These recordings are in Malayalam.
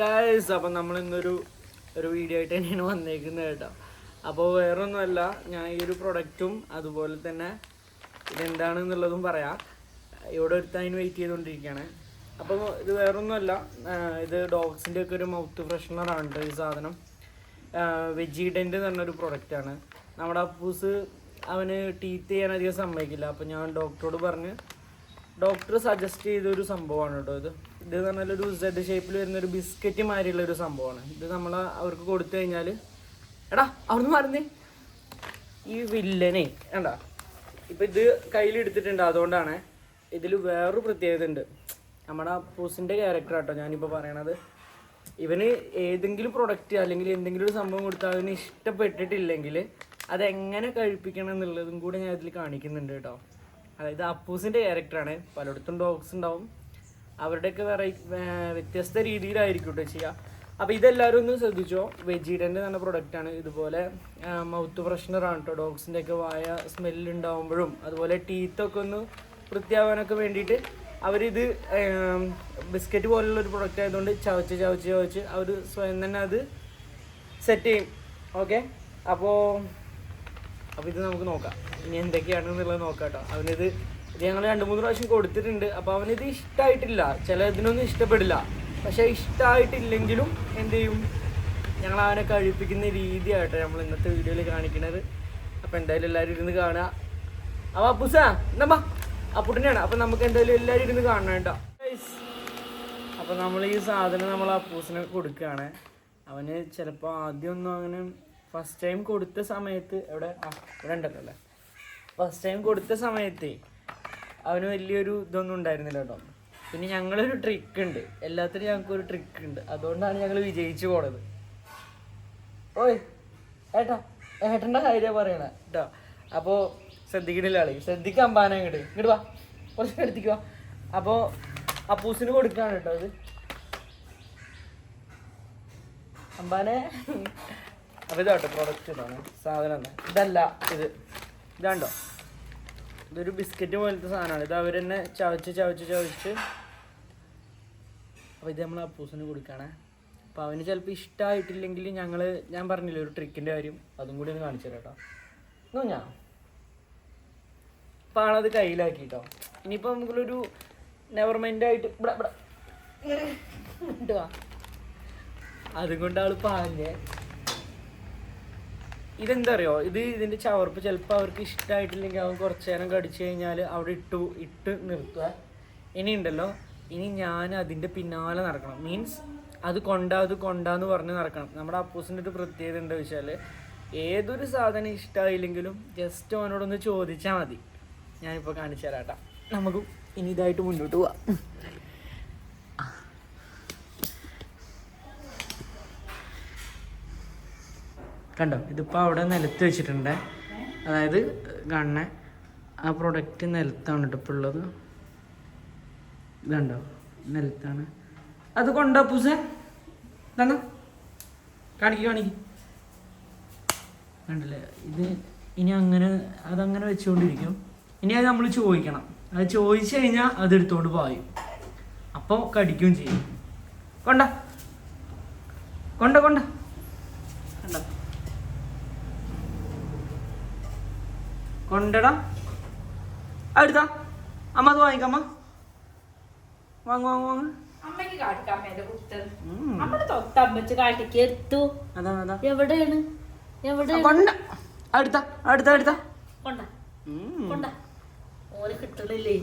ഗായ്സ് അപ്പം നമ്മൾ ഇന്നൊരു ഒരു വീഡിയോ ആയിട്ട് തന്നെയാണ് വന്നേക്കുന്നത് കേട്ടോ. അപ്പോൾ വേറൊന്നുമല്ല ഞാൻ ഈ ഒരു പ്രൊഡക്റ്റും അതുപോലെ തന്നെ ഇതെന്താണെന്നുള്ളതും പറയാം. ഇവിടെ ഒരുത്ത അതിന് വെയിറ്റ് ചെയ്തുകൊണ്ടിരിക്കുകയാണ്. അപ്പോൾ ഇത് വേറൊന്നുമല്ല ഇത് ഡോഗ്സിന്റെ ഒക്കെ ഒരു മൗത്ത് ഫ്രഷ്നറാണ് കേട്ടോ ഈ സാധനം. വെജിഡന്റ് എന്ന് പറഞ്ഞൊരു പ്രൊഡക്റ്റാണ് നമ്മുടെ അപ്പൂസ് അവന് ടീത്ത് ചെയ്യാൻ അധികം സമ്മതിക്കില്ല. അപ്പോൾ ഞാൻ ഡോക്ടറോട് പറഞ്ഞ് ഡോക്ടർ സജസ്റ്റ് ചെയ്തൊരു സംഭവമാണ് കേട്ടോ ഇത്. ഇത് പറഞ്ഞാൽ ഒരു സെഡ് ഷേപ്പിൽ വരുന്ന ഒരു ബിസ്ക്കറ്റ് മാതിരിയുള്ള ഒരു സംഭവമാണ്. ഇത് നമ്മൾ അവർക്ക് കൊടുത്തു കഴിഞ്ഞാൽ എടാ അവിടുന്ന് മറന്നേ. ഈ വില്ലനെ വേണ്ട ഇപ്പം ഇത് കയ്യിലെടുത്തിട്ടുണ്ട്. അതുകൊണ്ടാണ് ഇതിൽ വേറൊരു പ്രത്യേകത ഉണ്ട്. നമ്മുടെ പൂസിന്റെ ക്യാരക്ടർ കേട്ടോ ഞാനിപ്പോൾ പറയണത്. ഇവന് ഏതെങ്കിലും പ്രൊഡക്റ്റ് അല്ലെങ്കിൽ എന്തെങ്കിലും ഒരു സംഭവം കൊടുത്താൽ അവന് ഇഷ്ടപ്പെട്ടിട്ടില്ലെങ്കിൽ അതെങ്ങനെ കഴിപ്പിക്കണം എന്നുള്ളതും കൂടെ ഞാൻ ഇതിൽ കാണിക്കുന്നുണ്ട് കേട്ടോ. അതായത് അപ്പൂസിന്റെ ക്യാരക്ടറാണ് പലയിടത്തും ഡോഗ്സ് ഉണ്ടാവും. അവരുടെയൊക്കെ വെറൈറ്റി വ്യത്യസ്ത രീതിയിലായിരിക്കും കേട്ടോ ചെയ്യുക അപ്പോൾ ഇതെല്ലാവരും ഒന്ന് ശ്രദ്ധിച്ചോ? വെജീഡന്റെ തന്നെ പ്രൊഡക്റ്റാണ്. ഇതുപോലെ മൗത്ത് ഫ്രഷ്നറാണ് കേട്ടോ ഡോഗ്സിന്റെ ഒക്കെ വായ സ്മെല്ല് ഉണ്ടാവുമ്പോഴും അതുപോലെ ടീത്തൊക്കെ ഒന്ന് വൃത്തിയാവാനൊക്കെ വേണ്ടിയിട്ട് അവരിത് ബിസ്ക്കറ്റ് പോലുള്ള ഒരു പ്രൊഡക്റ്റ് ആയതുകൊണ്ട് ചവച്ച് ചവച്ച് ചവച്ച് അവർ സ്വയം തന്നെ അത് സെറ്റ് ചെയ്യും. ഓക്കെ അപ്പോൾ അപ്പോൾ ഇത് നമുക്ക് നോക്കാം. ഇനി എന്തൊക്കെയാണെന്നുള്ളത് നോക്കാം കേട്ടോ അവനിത് ഇത് ഞങ്ങൾ രണ്ട് മൂന്ന് പ്രാവശ്യം കൊടുത്തിട്ടുണ്ട്. അപ്പോൾ അവനിത് ഇഷ്ടമായിട്ടില്ല ചില ഇതിനൊന്നും ഇഷ്ടപ്പെടില്ല. പക്ഷേ ഇഷ്ടമായിട്ടില്ലെങ്കിലും എന്ത് ചെയ്യും? ഞങ്ങൾ അവനെ കഴിപ്പിക്കുന്ന രീതിയായിട്ടോ നമ്മൾ ഇന്നത്തെ വീഡിയോയിൽ കാണിക്കുന്നത് അപ്പോൾ എന്തായാലും എല്ലാവരും ഇരുന്ന് കാണുക. അപ്പോൾ അപ്പുസ എന്നാ അപ്പുട്ടിനെയാണ്. അപ്പോൾ നമുക്ക് എന്തായാലും എല്ലാവരും ഇരുന്ന് കാണണം കേട്ടോ. അപ്പോൾ നമ്മൾ ഈ സാധനം നമ്മൾ അപ്പൂസിന് കൊടുക്കുകയാണ് അവന് ചിലപ്പോൾ ആദ്യമൊന്നും അങ്ങനെ ഫസ്റ്റ് ടൈം കൊടുത്ത സമയത്ത് എവിടെ? ഇവിടെ ഉണ്ടല്ലോ അല്ലേ? ഫസ്റ്റ് ടൈം കൊടുത്ത സമയത്ത് അവന് വലിയൊരു ഇതൊന്നും ഉണ്ടായിരുന്നില്ല കേട്ടോ. പിന്നെ ഞങ്ങളൊരു ട്രിക്ക് ഉണ്ട്. എല്ലാത്തിനും ഞങ്ങൾക്ക് ഒരു ട്രിക്ക് ഉണ്ട്. അതുകൊണ്ടാണ് ഞങ്ങൾ വിജയിച്ചു പോണത്. ഓയ് ഏട്ടാ ഏട്ടന്റെ കാര്യം പറയണ. കേട്ടോ അപ്പോൾ ശ്രദ്ധിക്കണില്ല ആളെ. ശ്രദ്ധിക്കാൻ അമ്പാന ഇങ്ങോട്ട് ഇങ്ങോട്ട് വാ. കുറച്ച് എടുത്തിക്കുക അപ്പോൾ അപ്പൂസിന് കൊടുക്കാണ് കേട്ടോ അത് അമ്പാനെ. അപ്പോൾ ഇതാട്ടോ പ്രൊഡക്റ്റ് ഇതാണ്. സാധനം ഇതല്ല ഇത്. ഇതാണ്ടോ ഇതൊരു ബിസ്ക്കറ്റ് പോലത്തെ സാധനമാണ്. ഇത് അവർ തന്നെ ചവച്ച് ചവച്ച് ചവച്ച് അപ്പോൾ ഇത് നമ്മൾ അപ്പൂസിന് കൊടുക്കുകയാണ് അപ്പോൾ അവന് ചിലപ്പോൾ ഇഷ്ടമായിട്ടില്ലെങ്കിൽ ഞങ്ങൾ ഞാൻ പറഞ്ഞില്ലേ ഒരു ട്രിക്കിന്റെ കാര്യം അതും കൂടി ഒന്ന് കാണിച്ചു തരാം കേട്ടോ ഞാൻ അപ്പോൾ ആളത് കയ്യിലാക്കി കേട്ടോ ഇനിയിപ്പോൾ നമുക്കൊരു നെവർ മൈൻഡ് ആയിട്ട് ഇവിടെ ഇവിടെ. അതുകൊണ്ട് ആൾ പാഞ്ഞേ. ഇതെന്താ അറിയോ ഇത് ഇതിന്റെ ചവർപ്പ് ചിലപ്പോൾ അവർക്ക് ഇഷ്ടമായിട്ടില്ലെങ്കിൽ അവൻ കുറച്ച് നേരം കടിച്ചു കഴിഞ്ഞാൽ അവിടെ ഇട്ടു ഇട്ട് നിർത്തുക. ഇനി ഉണ്ടല്ലോ ഇനി ഞാൻ അതിന്റെ പിന്നാലെ നടക്കണം. മീൻസ് അത് കൊണ്ടാ അത് കൊണ്ടാന്ന് പറഞ്ഞ് നടക്കണം. നമ്മുടെ അപ്പൂസിന്റെ ഒരു പ്രത്യേകത എന്താ വെച്ചാൽ ഏതൊരു സാധനം ഇഷ്ടമായില്ലെങ്കിലും ജസ്റ്റ് അവനോടൊന്ന് ചോദിച്ചാൽ മതി. ഞാനിപ്പോൾ കാണിച്ചു തരാം കേട്ടോ നമുക്ക് ഇനി ഇതായിട്ട് മുന്നോട്ട് പോവാം. കണ്ടോ? ഇതിപ്പോൾ അവിടെ നിലത്ത് വെച്ചിട്ടുണ്ട്. അതായത് ഗണ്ണ. ആ പ്രൊഡക്റ്റ് നിലത്താണ് കേട്ടോ ഇപ്പോൾ ഉള്ളത്. ഇതുണ്ടോ? നിലത്താണ്. അത് കൊണ്ടോ പൂസ? ഇതാ കാണിക്ക് കാണിക്ക്. കണ്ടല്ലേ? ഇത് ഇനി അങ്ങനെ അതങ്ങനെ വെച്ചുകൊണ്ടിരിക്കും ഇനി അത് നമ്മൾ ചോദിക്കണം. അത് ചോദിച്ചു കഴിഞ്ഞാൽ അത് എടുത്തോണ്ട് പായും. അപ്പോൾ കടിക്കുകയും ചെയ്യും. കൊണ്ട. കൊണ്ട കണ്ടോ. കൊണ്ടടാ അടുത്താ അമ്മ അത് വാങ്ങിക്കമ്മ വാങ്ങു വാങ്ങു വാങ്ങു. കാട്ടിക്കാം അമ്മേന്റെ കാട്ടിക്ക് എടുത്തു. അതാ അതാ. എവിടെയാണ്? എവിടെ കൊണ്ട. അടുത്ത അടുത്ത അടുത്ത കൊണ്ട. കൊണ്ട. ഓന് കിട്ടണില്ലേ?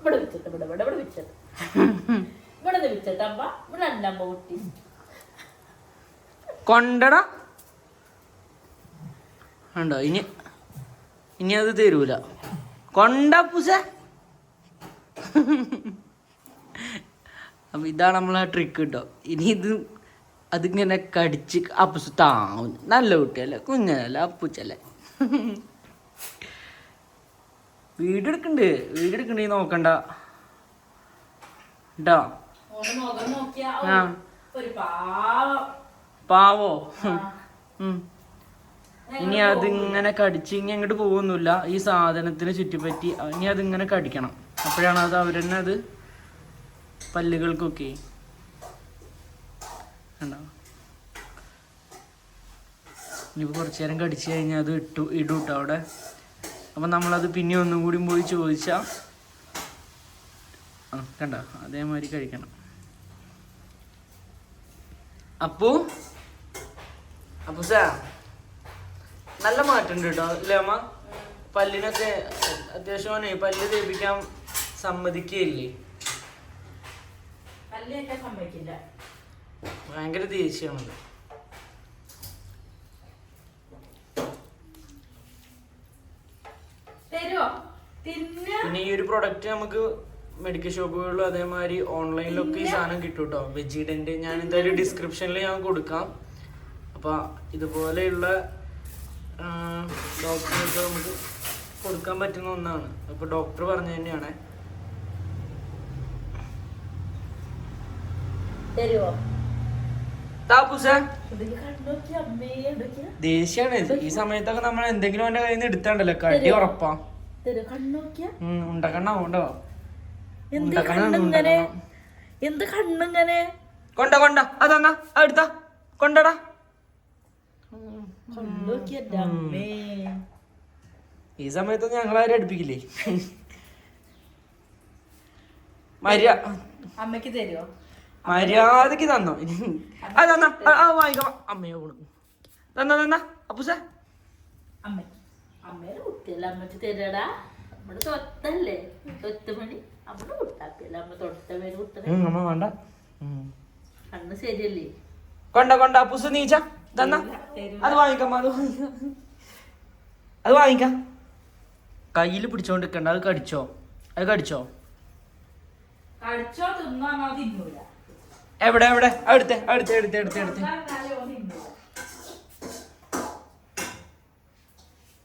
ഇവിടെ വെച്ചിട്ട് ഇവിടെ ഇവിടെ ഇവിടെ വെച്ചിട്ട് ഇവിടെ നിന്ന് വെച്ചിട്ട് അമ്മ ഇവിടെ കുട്ടി. കൊണ്ടടാ. ഉണ്ടോ ഇനി ഇനി അത് തരൂല. കൊണ്ട പൂസ. അപ്പൊ ഇതാണ് നമ്മളെ ട്രിക്ക് കേട്ടോ ഇനി ഇത് അതിങ്ങനെ കടിച്ച് അപ്പുസ് താവും നല്ല കുട്ടിയല്ലേ കുഞ്ഞനല്ല അപ്പൂച്ചല്ലേ വീടെടുക്കണ്ട് വീടെടുക്കണ്ടേ നോക്കണ്ട. കേട്ടോ ആ. പാവം. ഇനി അതിങ്ങനെ കടിച്ച് ഇനി അങ്ങോട്ട് പോകുന്നില്ല. ഈ സാധനത്തിന് ചുറ്റിപ്പറ്റി ഇനി അതിങ്ങനെ കടിക്കണം. അപ്പോഴാണ് അത് അവരെന്നെ അത് പല്ലുകൾക്കൊക്കെ കണ്ടോ? ഇനിയിപ്പോൾ കുറച്ച് നേരം കടിച്ചു കഴിഞ്ഞാൽ അത് ഇട്ടു ഇടും കേട്ടോ അവിടെ. അപ്പം നമ്മളത് പിന്നെ ഒന്നും കൂടി പോയി ചോദിച്ചാൽ ആ കണ്ട? അതേമാതിരി കഴിക്കണം. അപ്പു? അപ്പു സാ നല്ല മാറ്റമുണ്ട് കേട്ടോ അല്ലേ അമ്മ? പല്ലിനൊക്കെ അത്യാവശ്യം പല്ല് തേപ്പിക്കാൻ സമ്മതിക്കുകയില്ലേ ഭയങ്കര ദേഷ്യമാണത് പിന്നെ ഈ ഒരു പ്രൊഡക്റ്റ് നമുക്ക് മെഡിക്കൽ ഷോപ്പുകളിലും അതേമാതിരി ഓൺലൈനിലൊക്കെ ഈ സാധനം കിട്ടും കേട്ടോ വെജിഡന്റെ ഞാൻ എന്തായാലും ഡിസ്ക്രിപ്ഷനിൽ ഞാൻ കൊടുക്കാം. അപ്പോൾ ഇതുപോലെയുള്ള ഡോക്ടർക്ക് നമുക്ക് കൊടുക്കാൻ പറ്റുന്ന ഒന്നാണ്. അപ്പോൾ ഡോക്ടർ പറഞ്ഞു തന്നെയാണ്. ദേഷ്യാണ്. ഈ സമയത്തൊക്കെ നമ്മൾ എന്തെങ്കിലും അവന്റെ കയ്യിൽ നിന്ന് എടുത്താണ്ടല്ലോ കടി ഉറപ്പാ. തരുമോ കണ്ണോക്കിയ ഉം, ഉണ്ടക്കണ്ണ ഉണ്ടോ? എന്ത് കണ്ണിങ്ങനെ? കൊണ്ട കൊണ്ട. അതെന്നാ? അടുത്ത കൊണ്ടടാ. ഈ സമയത്ത് ഞങ്ങളാരും അടുപ്പിക്കില്ലേ? മര്യാ അമ്മയ്ക്ക് തരുമോ മര്യാദയ്ക്ക് തന്നോ. അത് തന്ന. ആ വാങ്ങിക്കാം. അമ്മയെ പോണു തന്നാ തന്നാ. അപ്പൂസ. അമ്മയ്ക്ക് അമ്മേടെ കുട്ടിയല്ല അമ്മയ്ക്ക് തരടാ നമ്മുടെ സ്വത്തല്ലേ? സ്വത്ത് മണി നമ്മുടെ കുട്ടാക്കിയല്ല അമ്മ തൊട്ട പേര് കുട്ടനെ. അമ്മ വേണ്ട. കണ്ണ് ശരിയല്ലേ? കൊണ്ട കൊണ്ട. അപ്പൂസ നീച്ച തന്നാ. അത് വാങ്ങിക്കാം അത് അത് വാങ്ങിക്കാം. കയ്യിൽ പിടിച്ചോണ്ട് നിൽക്കണ്ട അത് കടിച്ചോ? അത് കടിച്ചോ? കടിച്ചോ തിന്നാണോ തിന്നൂല. എവിടെ എവിടെ? അടുത്തെ അടുത്തെ അടുത്തെ അടുത്തെ അടുത്തെ.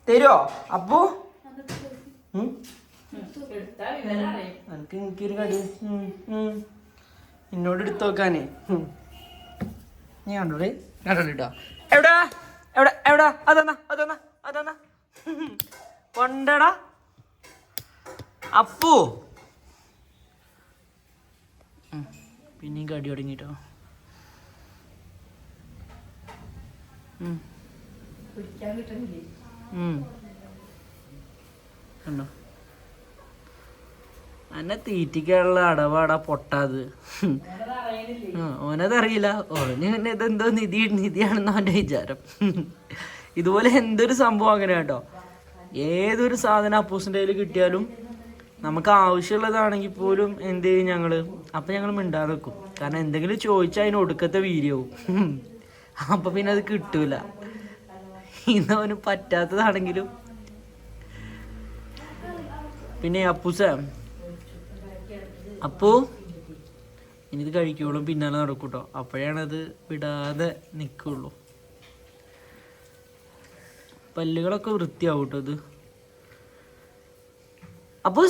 തരുമോ അപ്പു? ഉം? എടുത്താ വിവരം അറിയും. എനിക്ക് എനിക്കൊരു കടി. എന്നോട് എടുത്തു നോക്കാനേ. നീ ഞാൻ കണ്ടോ എവിടെ? എവിടെ? എവിടെ? അതെന്നാ? അതെന്നാ? അതെന്നാ? കൊണ്ടടാ. അപ്പു. പിന്നെയും കടി തുടങ്ങിട്ടോ. കണ്ടോ? അന്നെ തീറ്റിക്കാനുള്ള അടവാടാ പൊട്ടാത് ഓനതറിയില്ല. ഓന് പിന്നെ ഇതെന്തോ നിധി നിധിയാണെന്ന് അവന്റെ വിചാരം. ഇതുപോലെ എന്തൊരു സംഭവം അങ്ങനെ കേട്ടോ. ഏതൊരു സാധനം അപ്പൂസിന്റെ കയ്യിൽ കിട്ടിയാലും നമുക്ക് ആവശ്യമുള്ളതാണെങ്കിൽ പോലും എന്ത് ചെയ്യും ഞങ്ങൾ? അപ്പം ഞങ്ങൾ മിണ്ടാതെ വെക്കും കാരണം എന്തെങ്കിലും ചോദിച്ചാൽ അതിന് ഒടുക്കത്തെ വീര്യവും. അപ്പം പിന്നെ അത് കിട്ടൂല. ഇന്നവന് പറ്റാത്തതാണെങ്കിലും. പിന്നെ അപ്പൂസ അപ്പൂ ഇനി ഇത് കഴിക്കുള്ളൂ പിന്നാലെ നടക്കൂട്ടോ. അപ്പോഴാണത് വിടാതെ നിൽക്കുള്ളൂ പല്ലുകളൊക്കെ വൃത്തിയാവും കേട്ടോ ഇത് അപ്പോൾ.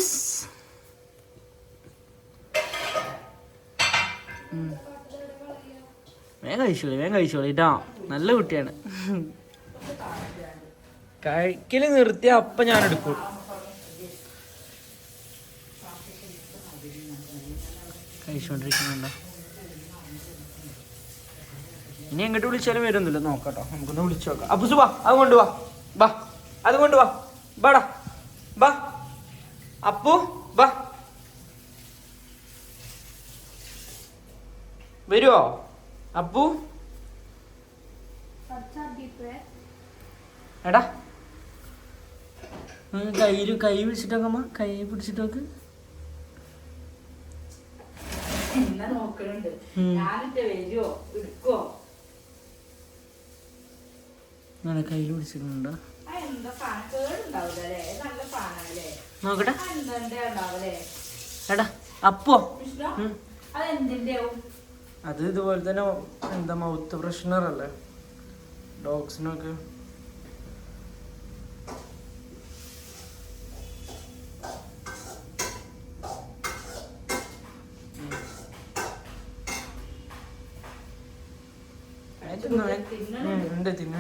വേഗം കഴിച്ചോളി വേഗം കഴിച്ചോളി ഇടാ നല്ല കുട്ടിയാണ്. കഴിക്കൽ നിർത്തിയ അപ്പം ഞാൻ എടുക്കും കഴിച്ചുകൊണ്ടിരിക്കുന്നുണ്ടോ ഇനി എങ്ങോട്ട് വിളിച്ചാലും വരുന്നില്ല. നോക്കട്ടോ. നമുക്കൊന്ന് വിളിച്ചു നോക്കാം. അപ്പൊ സുബാ അത് കൊണ്ടുവാ ബാ അത് കൊണ്ടുവാ ബാടാ ബാ അപ്പു ബാ വരുവോ? അപ്പു? എടാ. കയ്യിൽ കൈ പിടിച്ചിട്ടൊക്കെ കൈ പിടിച്ചിട്ടൊക്കെ. എന്നെ നോക്കണുണ്ട്. ഞാനിട്ട് വരുവോ? എടുക്കോ അങ്ങനെ കയ്യിൽ പിടിച്ചിട്ടുണ്ടോ? നല്ല നോക്കട്ടെ. എടാ അപ്പോ. അത് ഇതുപോലെ തന്നെ എന്താ മൗത്ത് പ്രശ്നറല്ലേ ഡോഗ്സിനൊക്കെ.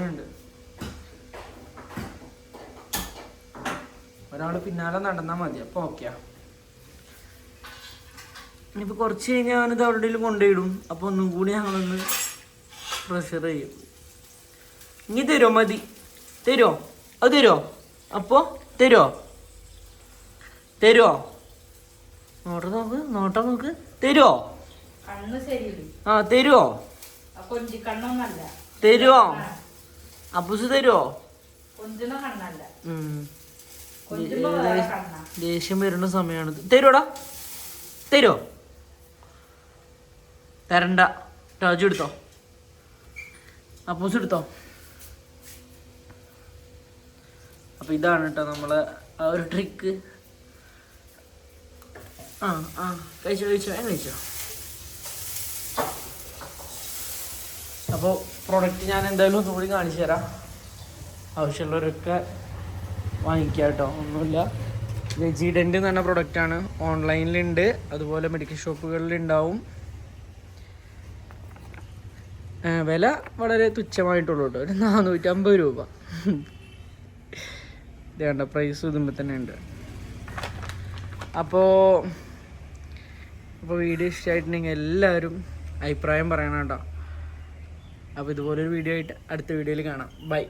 ഉണ്ട് ഒരാൾ ഒരാൾ പിന്നാലെ നടന്നാൽ മതി അപ്പോൾ ഓക്കെയാ ഇനിയിപ്പോൾ കുറച്ച് കഴിഞ്ഞാൽ ഞാനിത് അവരുടെ കൊണ്ടുപോയിടും. അപ്പോൾ ഒന്നും കൂടി ഞങ്ങളൊന്ന് പ്രഷർ ചെയ്യും. ഇനി തരുമോ മതി? തരുമോ അത് തരുമോ അപ്പോൾ തരുമോ തരുമോ നോട്ട നോക്ക് നോട്ട നോക്ക്. തരുമോ ആ തരുമോ തരുമോ അപ്പൂസ് തരുമോ ദേഷ്യം വരുന്ന സമയമാണ്. തരുമോടാ തരുമോ തരണ്ട. രാജു എടുത്തോ. അപ്പൂസ് എടുത്തോ. അപ്പൊ ഇതാണ് കേട്ടോ നമ്മളെ ആ ഒരു ട്രിക്ക് ആ ആ. കഴിച്ചോ കഴിച്ചോ. ഞാൻ കഴിച്ചോ. അപ്പോൾ പ്രൊഡക്റ്റ് ഞാൻ എന്തായാലും ഒന്നുകൂടി കാണിച്ചു തരാം. ആവശ്യമുള്ളവരൊക്കെ വാങ്ങിക്കുക കേട്ടോ ഒന്നുമില്ല. വെജിഡന്റ് എന്ന് പറഞ്ഞ പ്രൊഡക്റ്റാണ് ഓൺലൈനിലുണ്ട് അതുപോലെ മെഡിക്കൽ ഷോപ്പുകളിലുണ്ടാവും വില വളരെ തുച്ഛമായിട്ടുള്ളൂ കേട്ടോ ഒരു നാനൂറ്റമ്പത് രൂപ. ഇതേണ്ട പ്രൈസ് ഇതുമ്പോൾ തന്നെ ഉണ്ട്. അപ്പോൾ അപ്പോൾ വീഡിയോ ഇഷ്ടമായിട്ടുണ്ടെങ്കിൽ എല്ലാവരും അഭിപ്രായം പറയണം കേട്ടോ അപ്പോൾ ഇതുപോലൊരു വീഡിയോ ആയിട്ട് അടുത്ത വീഡിയോയിൽ കാണാം. ബൈ